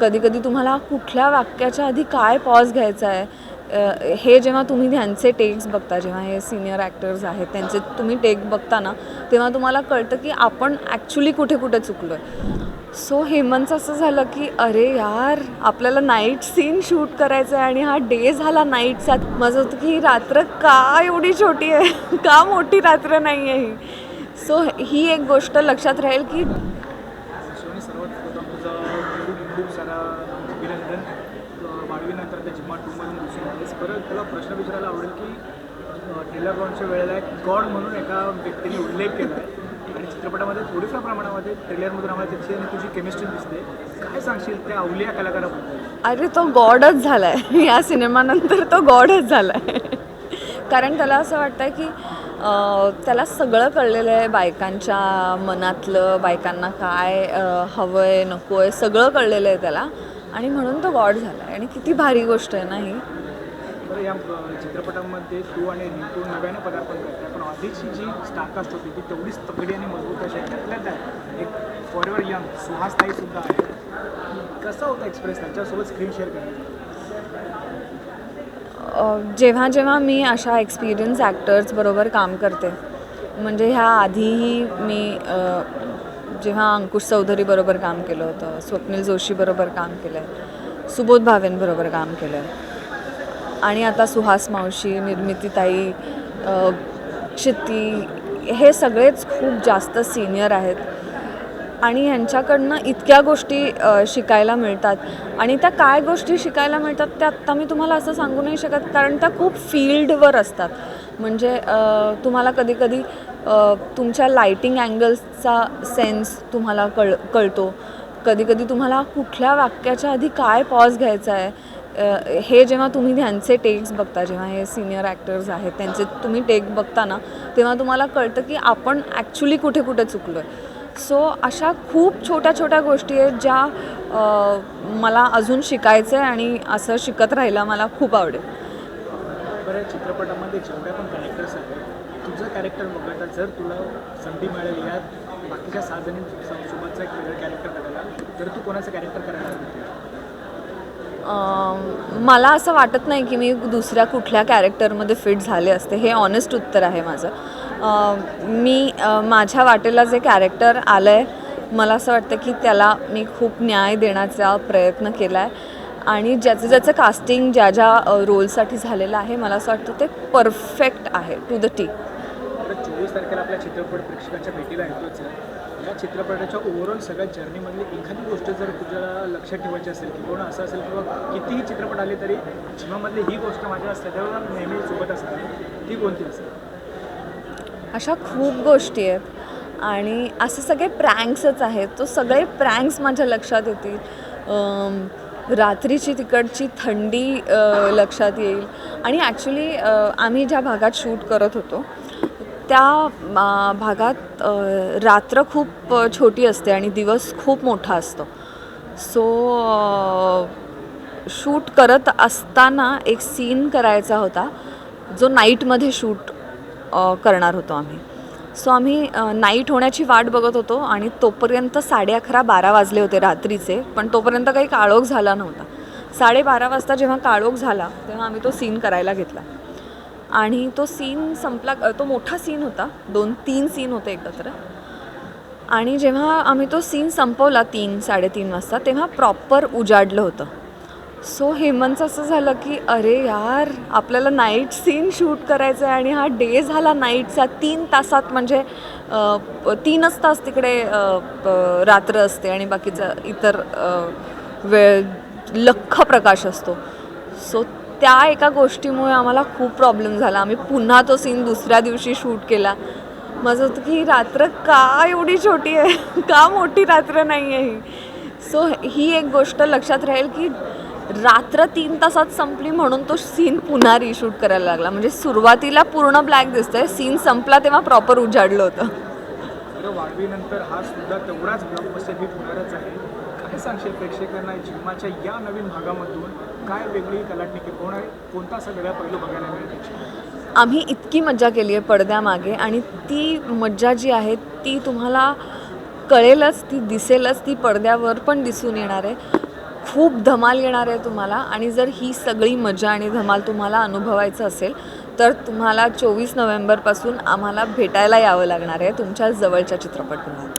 कधीकधी तुम्हाला कुठल्या वाक्याच्या आधी काय पॉज घ्यायचा आहे? हे जेव्हा तुम्ही ह्यांचे टेक्स बघता जेव्हा हे सिनियर ॲक्टर्स आहेत त्यांचे तुम्ही टेक बघता ना तेव्हा तुम्हाला कळतं की आपण ॲक्च्युली कुठे कुठे चुकलो आहे सो हेमंतचं असं झालं की अरे यार आपल्याला नाईट सीन शूट करायचं आहे आणि हा डे झाला नाईटचा माझं होतं की रात्र का एवढी छोटी आहे? का मोठी रात्र नाही आहे ही? सो ही एक गोष्ट लक्षात राहील की सोनी सर्वात प्रथम तुझं खूप खूप सारा अभिनंदन अं, त्या जिम्मा टूमधून दिसून आलेस परत तुला प्रश्न विचारायला आवडेल की टेलर लॉनच्या वेळेला एक गॉड म्हणून एका व्यक्तीने उल्लेख केला आहे. आणि चित्रपटामध्ये थोडीफार प्रमाणामध्ये ट्रेलरमधून आम्हाला त्याची आणि तुझी केमिस्ट्री दिसते. काय सांगशील त्या अवलिया कलाकाराबद्दल? अरे तो गॉडच झाला आहे या सिनेमानंतर तो गॉडच झाला आहे कारण त्याला असं वाटतं आहे की त्याला सगळं कळलेलं आहे बायकांच्या मनातलं बायकांना काय हवं आहे नको आहे सगळं कळलेलं आहे त्याला. आणि म्हणून तो गॉड झाला आहे. आणि किती भारी गोष्ट आहे ना ही. बरं या चित्रपटामध्ये तू आणि रिंकू नव्यानं पदार्पण करते पण आधीची जी स्टारकास्ट होती ती तेवढीच तगडी आणि मजबूत अशी आहे. त्यातल्या त्यात एक फॉरएव्हर यंग सुहासताई सुद्धा आहे. कसा होता एक्सप्रेस त्यांच्यासोबत स्क्रीन शेअर करायचा जेव्हा जेव्हा मी अशा एक्सपिरियन्स ॲक्टर्स बरोबर काम करते म्हणजे ह्या आधीही मी जेव्हा अंकुश चौधरीबरोबर काम केलं होतं स्वप्नील जोशीबरोबर काम केलं आहे सुबोध भावेंबरोबर काम केलं आहे आणि आता सुहास मावशी निर्मितीताई अ, हे सगळेच खूप जास्त सिनियर आहेत. आणि ह्यांच्याकडनं इतक्या गोष्टी शिकायला मिळतात. आणि त्या काय गोष्टी शिकायला मिळतात त्या आत्ता मी तुम्हाला असं सांगू नाही शकत कारण त्या खूप फील्डवर असतात. म्हणजे तुम्हाला कधी कधी तुमच्या लाईटिंग अँगल्सचा सेन्स तुम्हाला कळ कळतो. कधीकधी तुम्हाला कुठल्या वाक्याच्या आधी काय पॉज घ्यायचा आहे हे जेव्हा तुम्ही ह्यांचे टेक्स बघता जेव्हा हे सिनियर ॲक्टर्स आहेत त्यांचे तुम्ही टेक बघता ना तेव्हा तुम्हाला कळतं की आपण ॲक्च्युली कुठे कुठे चुकलो आहे सो अशा खूप छोट्या छोट्या गोष्टी आहेत ज्या मला अजून शिकायचं आहे आणि असं शिकत राहायला मला खूप आवडेल. बरं चित्रपटामध्ये जेवढ्या पण कॅरेक्टर्स आहेत कॅरेक्टर वगळता जर तुला संधी मिळाली यात बाकीच्या सहा जणी एक वेगळं कॅरेक्टर करायला तर तू कोणाचं कॅरेक्टर करायला आवडते मला असं वाटत नाही की मी दुसऱ्या कुठल्या कॅरेक्टरमध्ये फिट झाले असते हे ऑनेस्ट उत्तर आहे माझं. मी माझ्या वाटेला जे कॅरेक्टर आलं आहे मला असं वाटतं की त्याला मी खूप न्याय देण्याचा प्रयत्न केला आहे आणि ज्याचं ज्याचं कास्टिंग ज्या ज्या रोलसाठी झालेलं आहे मला असं वाटतं ते परफेक्ट आहे टू द टी तेवीस तारखेला आपल्या चित्रपट प्रेक्षकांच्या भेटीला येतोच. आहे या चित्रपटाच्या ओव्हरऑल सगळ्या जर्नीमधली एखादी गोष्ट जर तुझ्याला लक्षात ठेवायची असेल की कोण असं असेल किंवा कितीही चित्रपट आले तरी जीवनामधली ही गोष्ट माझ्या सदैव नेहमी सोबत असते ती कोणती असेल? अशा खूप गोष्टी आहेत. आणि असे सगळे प्रँक्सच आहेत. तो सगळे प्रँक्स माझ्या लक्षात येतील. रात्रीची तिकडची थंडी लक्षात येईल. आणि ॲक्च्युली आम्ही ज्या भागात शूट करत होतो त्या भागात रात्र खूप छोटी असते आणि दिवस खूप मोठा असतो. सो शूट करत असताना एक सीन करायचा होता जो नाईटमध्ये शूट करणार होतो आम्ही. सो आम्ही नाईट होण्याची वाट बघत होतो आणि तोपर्यंत साडे अकरा बारा वाजले होते रात्रीचे पण तोपर्यंत काही काळोख झाला नव्हता. साडेबारा वाजता जेव्हा काळोख झाला तेव्हा आम्ही तो सीन करायला घेतला. आणि तो सीन संपला तो मोठा सीन होता. दोन तीन सीन होते एकत्र आणि जेव्हा आम्ही तो सीन संपवला तीन साडेतीन वाजता तेव्हा प्रॉपर उजाडलं होतं. सो हेमंतचं असं झालं की अरे यार आपल्याला नाईट सीन शूट करायचं आहे आणि हा डे झाला नाईटचा तीन तासात म्हणजे तीनच तास तिकडे रात्र असते आणि बाकीचं इतर वेळ लख्ख प्रकाश असतो. सो त्या एका गोष्टीमुळे आम्हाला खूप प्रॉब्लेम झाला. आम्ही पुन्हा तो सीन दुसऱ्या दिवशी शूट केला. माझं होतं की रात्र का एवढी छोटी आहे? का मोठी रात्र नाही आहे ही? सो ही एक गोष्ट लक्षात राहील की रात्र तीन तासात संपली म्हणून तो सीन पुन्हा रिशूट करायला लागला. म्हणजे सुरुवातीला पूर्ण ब्लॅक दिसतंय. सीन संपला तेव्हा प्रॉपर उजाडलं होतं. वाढवीनंतर हा सुद्धा तेवढाच ब्लॉकबस्टर हिट होणारच आहे. काय सांगशील प्रेक्षकांना जिम्माच्या या नवीन भागामधून? काय वेगळी कलाटणी कोण आहे? कोणता असा वेगळा पैलू बघायला मिळेल आम्ही इतकी मज्जा केली आहे पडद्यामागे आणि ती मज्जा जी आहे ती तुम्हाला कळेलच ती दिसेलच ती पडद्यावर पण दिसून येणार आहे. खूप धमाल येणार आहे तुम्हाला आणि जर ही सगळी मजा आणि धमाल तुम्हाला अनुभवायचं असेल तर तुम्हाला चोवीस नोव्हेंबरपासून आम्हाला भेटायला यावं लागणार आहे तुमच्या जवळच्या चित्रपटगृहात.